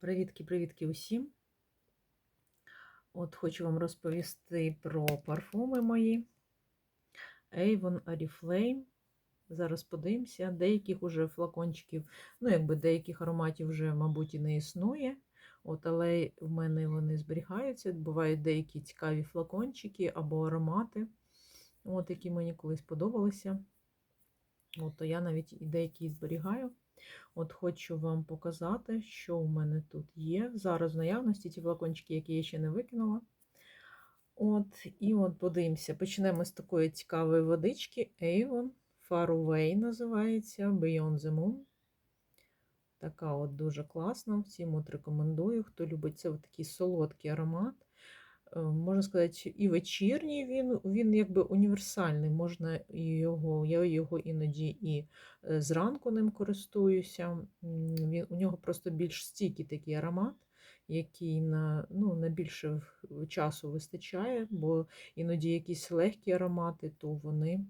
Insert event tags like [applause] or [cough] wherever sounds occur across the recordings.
Привітки-привітки усім. От хочу вам розповісти про парфуми мої. Avon Oriflame. Зараз подивимося, деяких уже флакончиків, ну, якби деяких ароматів вже, мабуть, і не існує. От, але в мене вони зберігаються. Бувають деякі цікаві флакончики або аромати, от, які мені колись подобалися. От, то я навіть і деякі зберігаю. От хочу вам показати, що у мене тут є. Зараз в наявності ті флакончики, які я ще не викинула. От, І от подивимося. Почнемо з такої цікавої водички. Avon Far Away називається Beyond the Moon. Така от дуже класна. Всім от рекомендую. Хто любить це такий солодкий аромат. Е, Можна сказати, і вечірній він він якби універсальний. Можна його, Я його іноді і е, зранку ним користуюся. Він, У нього просто більш стійкий такий аромат, який на ну, на більше часу вистачає, бо іноді якісь легкі аромати, то вони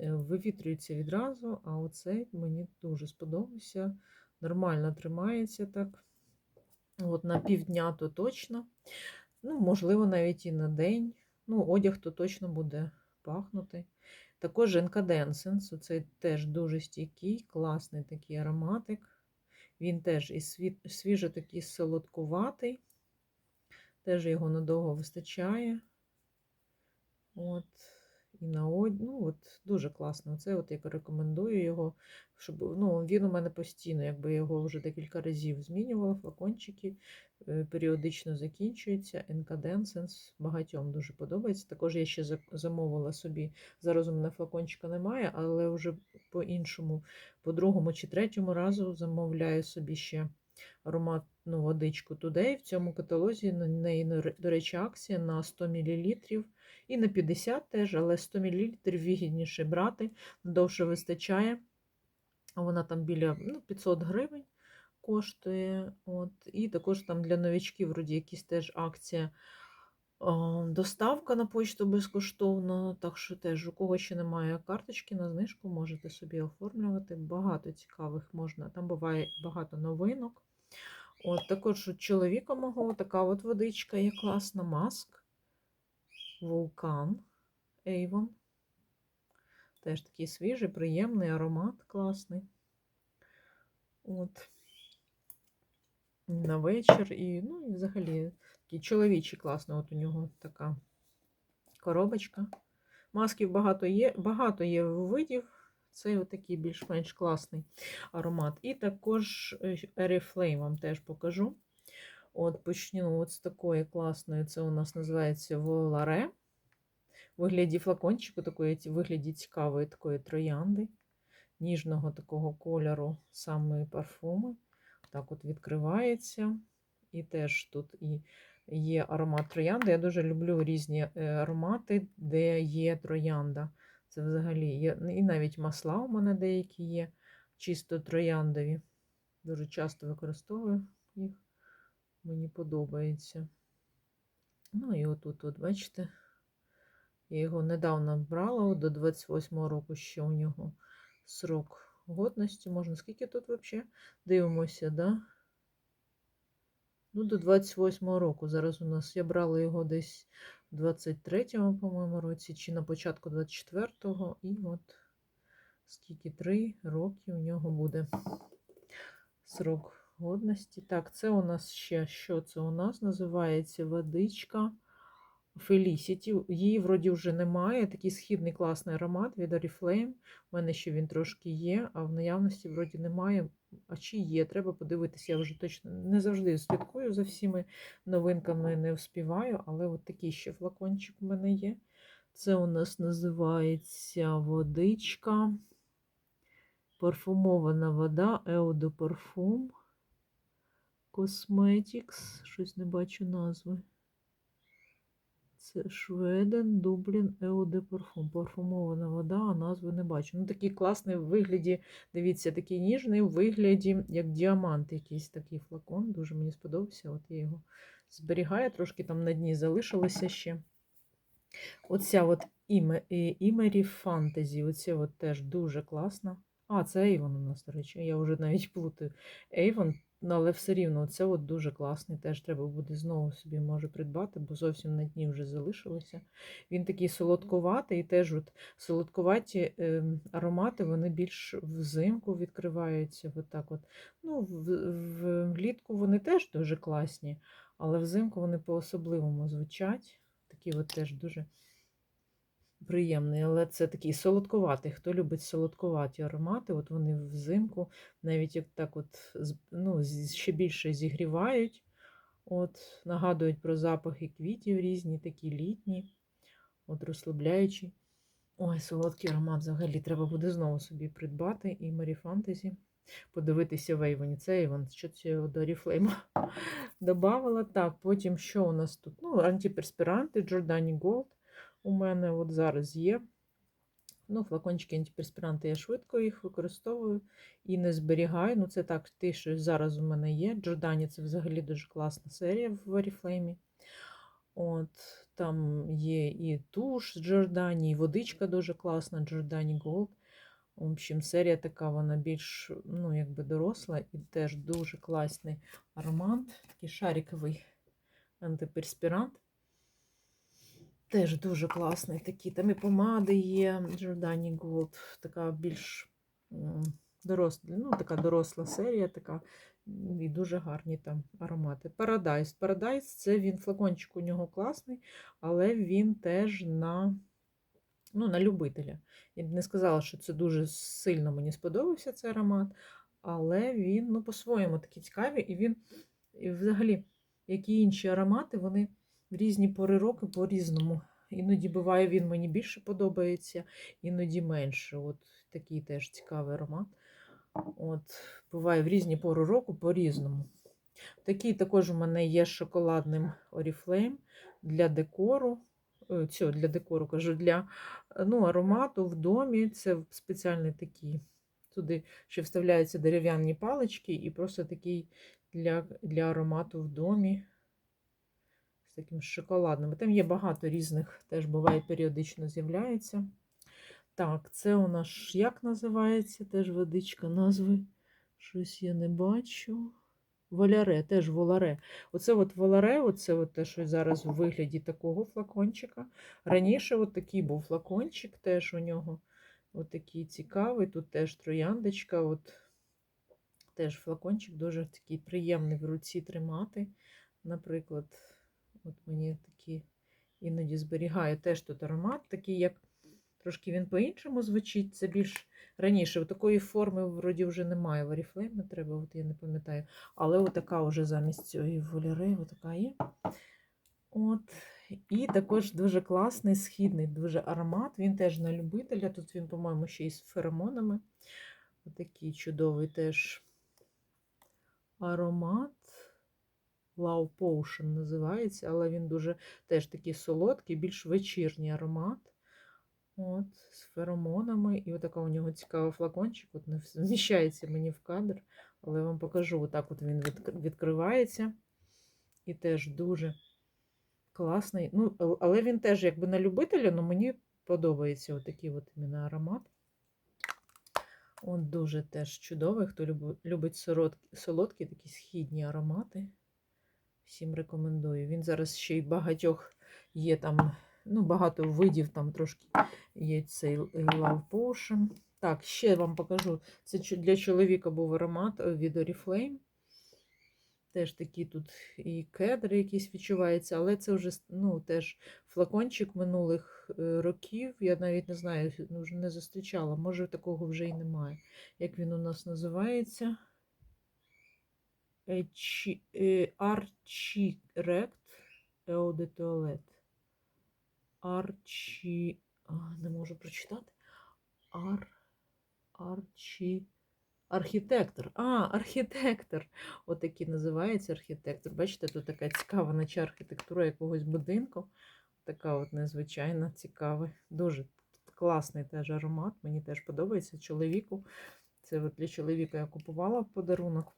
е, вивітрюються відразу. А оцей мені дуже сподобався. Нормально тримається так. От На півдня то точно. Ну, можливо, навіть і на день. Ну, одяг то точно буде пахнути. Також Женка Денсенс, це теж дуже стійкий, класний такий ароматик. Він теж і свіжо такий солодкуватий. Теж його надовго вистачає. От і на од... ну, от Дуже класно. Це от я рекомендую його, щоб ну, він у мене постійно, якби я його вже декілька разів змінювала, флакончики е, періодично закінчуються. Incandescence багатьом дуже подобається. Також я ще замовила собі, зараз у мене флакончика немає, але вже по-іншому, по другому чи третьому разу замовляю собі ще ароматну водичку Today. В цьому каталозі на неї, до речі, акція на 100 мл. І на 50 теж, але 100 мл вигідніше брати, довше вистачає. Вона там біля ну, 500 гривень коштує. От. І також там для новичків вроді якісь теж акція. Доставка на почту безкоштовно, так що теж, у кого ще немає карточки на знижку, можете собі оформлювати. Багато цікавих можна, там буває багато новинок. От Також у чоловіка мого така от водичка є класна маск. Вулкан Avon. Теж такий свіжий, приємний аромат класний. От. На вечір і, ну, і взагалі такий чоловічий класний. От у нього така коробочка. Масків багато є, багато є видів. Це отакий більш-менш класний аромат. І також Oriflame вам теж покажу. От Почну от з такої класної, це у нас називається Воларе. Вигляді флакончику, такої вигляді цікавої такої троянди, ніжного такого кольору саме парфуми. Так от відкривається. І теж тут і є аромат троянди. Я дуже люблю різні е, аромати, де є троянда. Це взагалі є. І навіть масла у мене деякі є, чисто трояндові. Дуже часто використовую їх. Мені подобається. Ну і отут, от, бачите, я його недавно брала, до 28 року ще у нього срок годності. Можна, скільки тут взагалі? Дивимося, да? Ну, до 28 року. Зараз у нас я брала його десь 23-му, по-моєму, році, чи на початку 24-го, і от скільки 3 роки у нього буде срок годності. Так, це у нас ще що це у нас? Називається водичка Felicity. Її вроді вже немає. Такий східний класний аромат від Oriflame. У мене ще він трошки є, а в наявності вроді немає. А чи є? Треба подивитися, я вже точно не завжди слідкую за всіми новинками, не вспіваю, але от такий ще флакончик у мене є. Це у нас називається водичка. Парфумована вода, Eau Parfum. Cosmetics, щось не бачу назви. Це Шведен, Дублін, Еоде парфум. Парфумована вода, а назви не бачу. Ну, такий класний в вигляді, дивіться, такий ніжний в вигляді, як діамант, якийсь такий флакон. Дуже мені сподобався. От я його зберігаю, трошки там на дні залишилося ще. Оця от Імері Фантазі. Оця от теж дуже класна. А, це Avon у нас, до речі. Я вже навіть плутаю. Avon але все рівно, це от дуже класний. Теж треба буде знову собі може придбати, бо зовсім на дні вже залишилося. Він такий солодкуватий, і теж от солодкуваті е, аромати, вони більш взимку відкриваються. От так от. Ну, влітку вони теж дуже класні, але взимку вони по-особливому звучать. Такі от теж дуже приємний, але це такий солодкуватий. Хто любить солодкуваті аромати, от вони взимку навіть як так от ну, ще більше зігрівають, от, нагадують про запахи квітів різні, такі літні, от розслабляючі. Ой, солодкий аромат взагалі треба буде знову собі придбати і Марі Фантазі. Подивитися в Ейвоні. Це Ейвон, що це до Oriflame [laughs] добавила. Так, потім що у нас тут? Ну, антиперспіранти Giordani Gold у мене от зараз є. Ну, флакончики антиперспіранти я швидко їх використовую і не зберігаю. Ну, це так, те, що зараз у мене є. Giordani це взагалі дуже класна серія в Oriflame. От, там є і туш з Giordani, і водичка дуже класна, Giordani Gold. В общем, серія така, вона більш ну, якби доросла і теж дуже класний аромат. Такий шариковий антиперспірант. Теж дуже класний такий. Там і помади є Giordani Gold, така більш доросла, ну, така доросла серія, така, і дуже гарні там аромати. Paradise. Paradise це він, флакончик у нього класний, але він теж на, ну, на любителя. Я б не сказала, що це дуже сильно мені сподобався цей аромат, але він ну, по-своєму такий цікавий, і він, і взагалі, як і інші аромати, вони в різні пори року по-різному. Іноді буває, він мені більше подобається, іноді менше. От такий теж цікавий аромат. От, буває в різні пори року по-різному. Такий також у мене є шоколадним Oriflame для декору. Е, Цього для декору кажу, для ну, аромату в домі. Це спеціальний такий. Туди ще вставляються дерев'яні палички, і просто такий для, для аромату в домі з таким шоколадним. Там є багато різних, теж буває періодично з'являється. Так, це у нас як називається? Теж водичка назви. Щось я не бачу. Воляре, теж воларе. Оце от воларе, оце от те, що зараз у вигляді такого флакончика. Раніше от такий був флакончик, теж у нього от такий цікавий. Тут теж трояндочка. От теж флакончик дуже такий приємний в руці тримати. Наприклад, от мені такі іноді зберігаю теж тут аромат, такий, як трошки він по-іншому звучить. Це більш раніше. Такої форми вроді вже немає. В Oriflame треба, от я не пам'ятаю. Але отака вже замість цієї воляри, отака є. От. І також дуже класний, східний, дуже аромат. Він теж на любителя. Тут він, по-моєму, ще із феромонами. Отакий чудовий теж аромат. Love Potion називається, але він дуже теж такий солодкий, більш вечірній аромат. От, з феромонами. І отака у нього цікавий флакончик. От не вміщається мені в кадр, але я вам покажу. Отак от він відкривається. І теж дуже класний. Ну, але він теж якби на любителя, але мені подобається отакий от іменно аромат. Он дуже теж чудовий, хто любить солодкі такі східні аромати. Всім рекомендую. Він зараз ще й багатьох є там, ну, багато видів там трошки є цей Love Potion. Так, ще вам покажу. Це для чоловіка був аромат е, від Oriflame. Теж такі тут і кедри якісь відчуваються, але це вже ну, теж флакончик минулих е, років. Я навіть не знаю, ну, вже не зустрічала. Може, такого вже і немає. Як він у нас називається? Е, Арчірект де Арчі. Не можу прочитати. Ар. Арчі. Архітектор. А, архітектор. Отакий називається архітектор. Бачите, тут така цікава, наче архітектура якогось будинку. Така от незвичайна, цікава. Дуже класний теж аромат. Мені теж подобається чоловіку. Це от для чоловіка я купувала в подарунок.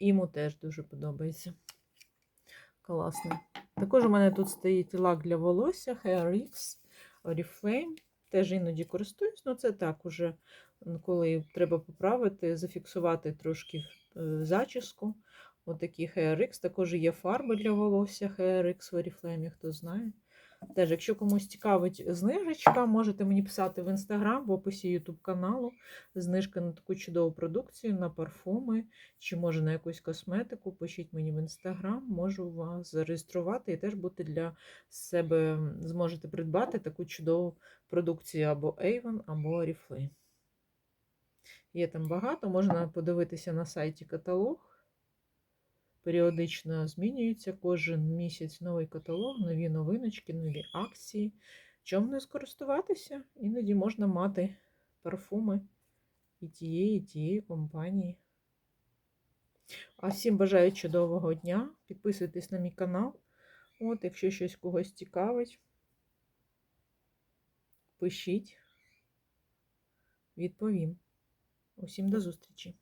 Йому теж дуже подобається. Класний. Також у мене тут стоїть лак для волосся HairX Oriflame. Теж іноді користуюсь, але це так уже, коли треба поправити, зафіксувати трошки е, зачіску. Отакі HRX. Також є фарби для волосся HRX в Oriflame, хто знає. Теж, якщо комусь цікавить знижечка, можете мені писати в інстаграм в описі YouTube каналу. Знижка на таку чудову продукцію, на парфуми чи може на якусь косметику. Пишіть мені в інстаграм, можу вас зареєструвати і теж бути для себе, зможете придбати таку чудову продукцію або Avon, або Oriflame. Є там багато, можна подивитися на сайті каталог. Періодично змінюється кожен місяць новий каталог, нові новиночки, нові акції. Чому не скористуватися? Іноді можна мати парфуми і тієї, і тієї компанії. А всім бажаю чудового дня. Підписуйтесь на мій канал. От, якщо щось когось цікавить, пишіть, відповім. Усім до зустрічі!